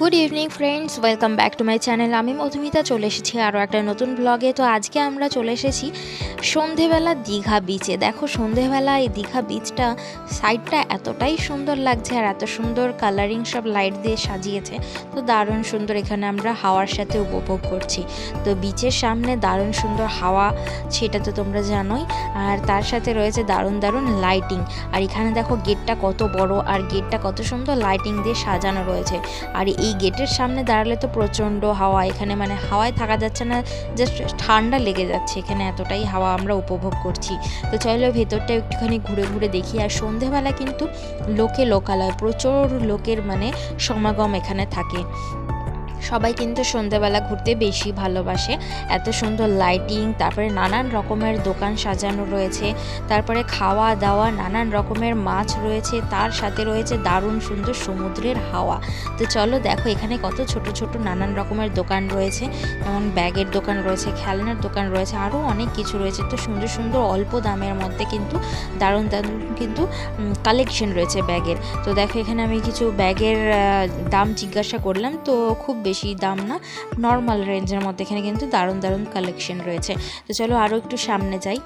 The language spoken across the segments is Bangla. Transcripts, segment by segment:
Good evening friends welcome back to my channel আমি মধুমিতা চলে এসেছি আরও একটা নতুন ব্লগে তো আজকে আমরা চলে এসেছি সন্ধেবেলা দীঘা বিচে দেখো, সন্ধেবেলা এই দীঘা বিচটা সাইডটা এতটাই সুন্দর লাগছে আর এত সুন্দর কালারিং সব লাইট দিয়ে সাজিয়েছে। তো দারুণ সুন্দর এখানে আমরা হাওয়ার সাথে উপভোগ করছি। তো বিচের সামনে দারুণ সুন্দর হাওয়া, সেটা তো তোমরা জানোই। আর তার সাথে রয়েছে দারুণ দারুণ লাইটিং আর এখানে দেখো গেটটা কত বড় আর গেটটা কত সুন্দর লাইটিং দিয়ে সাজানো রয়েছে। আর এই গেটের সামনে দাঁড়ালে তো প্রচণ্ড হাওয়া। এখানে মানে হাওয়ায় থাকা যাচ্ছে না জাস্ট ঠান্ডা লেগে যাচ্ছে। এখানে এতটাই হাওয়া আমরা উপভোগ করছি। তো চলো ভেতরটা একটুখানি ঘুরে ঘুরে দেখি। আর সন্ধেবেলা কিন্তু লোকে লোকালয়, প্রচুর লোকের মানে সমাগম এখানে থাকে। সবাই কিন্তু সন্ধেবেলা ঘুরতে বেশি ভালোবাসে। এত সুন্দর লাইটিং তারপরে নানান রকমের দোকান সাজানো রয়েছে। তারপরে খাওয়া দাওয়া নানান রকমের মাছ রয়েছে, তার সাথে রয়েছে দারুণ সুন্দর সমুদ্রের হাওয়া। তো চলো দেখো, এখানে কত ছোট ছোট নানান রকমের দোকান রয়েছে। যেমন ব্যাগের দোকান রয়েছে, খেলনার দোকান রয়েছে আরও অনেক কিছু রয়েছে। তো সুন্দর সুন্দর অল্প দামের মধ্যে কিন্তু দারুণ দারুণ কিন্তু কালেকশন রয়েছে ব্যাগের। তো দেখো, এখানে আমি কিছু ব্যাগের দাম জিজ্ঞাসা করলাম। তো খুব বেশি দাম না নর্মাল রেঞ্জের মধ্যে এখানে কিন্তু দারুণ দারুণ কালেকশন রয়েছে। তো চলো আরও একটু সামনে যাই।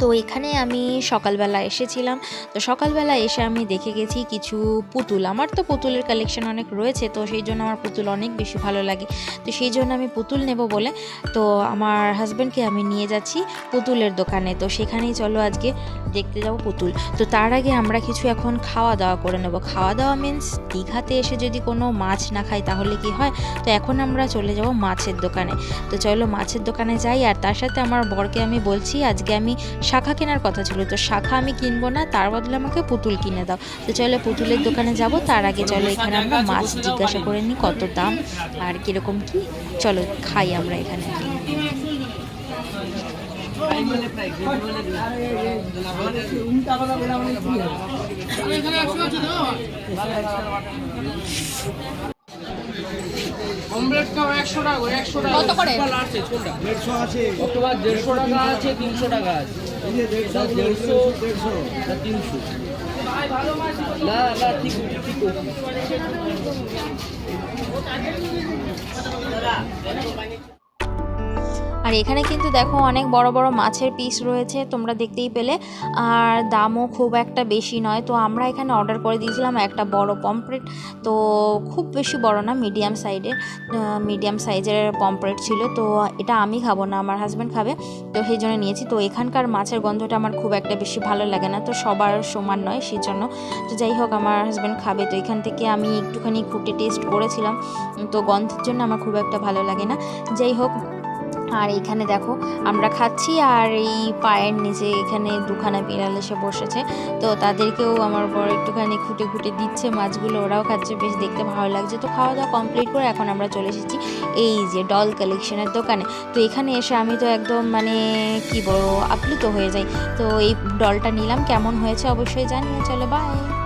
তো এখানে আমি সকালবেলা এসেছিলাম। তো সকালবেলা এসে আমি দেখে গেছি কিছু পুতুল। আমার তো পুতুলের কালেকশন অনেক রয়েছে, তো সেই জন্য আমার পুতুল অনেক বেশি ভালো লাগে। তো সেই জন্য আমি পুতুল নেব বলে, তো আমার হাজব্যান্ডকে আমি নিয়ে যাচ্ছি পুতুলের দোকানে। তো সেখানেই চলো আজকে দেখতে যাব পুতুল। তো তার আগে আমরা কিছু এখন খাওয়া দাওয়া করে নেব। খাওয়া দাওয়া মিন্স দীঘাতে এসে যদি কোনো মাছ না খাই তাহলে কি হয়? তো এখন আমরা চলে যাব মাছের দোকানে। তো চলো মাছের দোকানে যাই, আর তার সাথে আমার বরকে আমি বলছি, আজকে আমি শাখা কেনার কথা ছিল। তো শাখা আমি কিনবো না তার বদলে আমাকে পুতুল কিনে দাও। তো চলো পুতুলের দোকানে যাব তার আগে চলো এখানে আমরা মাছ জিজ্ঞাসা করে নিই কত দাম আর কীরকম কি। চলো খাই আমরা এখানে। কত করে? আছে দেড়শো টাকা আছে তিনশো টাকা আছে? দেড়শো না তিনশো। না না ঠিক ঠিক আর এখানে কিন্তু দেখো অনেক বড় বড় মাছের পিস রয়েছে, তোমরা দেখতেই পেলে। আর দামও খুব একটা বেশি নয়। তো আমরা এখানে অর্ডার করে দিয়েছিলাম একটা বড় পমপ্লেট তো খুব বেশি বড় না মিডিয়াম সাইডের মিডিয়াম সাইজের পমপ্লেট ছিল। তো এটা আমি খাব না, আমার হাজব্যান্ড খাবে। তো সেই জন্য নিয়েছি। তো এখানকার মাছের গন্ধটা আমার খুব একটা বেশি ভালো লাগে না। তো সবার সমান নয় সেই জন্য তো যাই হোক, আমার হাজব্যান্ড খাবে। তো এখান থেকে আমি একটুখানি খুঁটে টেস্ট করেছিলাম। তো গন্ধের জন্য আমার খুব একটা ভালো লাগে না। যাই হোক আর এখানে দেখো, আমরা খাচ্ছি আর এই পায়ের নিচে এখানে দুখানা বিড়াল এসে বসেছে। তো তাদেরকেও আমার বড় একটুখানি খুঁটে খুঁটে দিচ্ছে, মাছগুলো ওরাও খাচ্ছে, বেশ দেখতে ভালো লাগছে। তো খাওয়া দাওয়া কমপ্লিট করে এখন আমরা চলে এসেছি এই যে ডল কালেকশনের দোকানে। তো এখানে এসে আমি তো একদম মানে কি বলব, আপ্লুত হয়ে যাই। তো এই ডলটা নিলাম, কেমন হয়েছে অবশ্যই জানিয়ে চলো বাই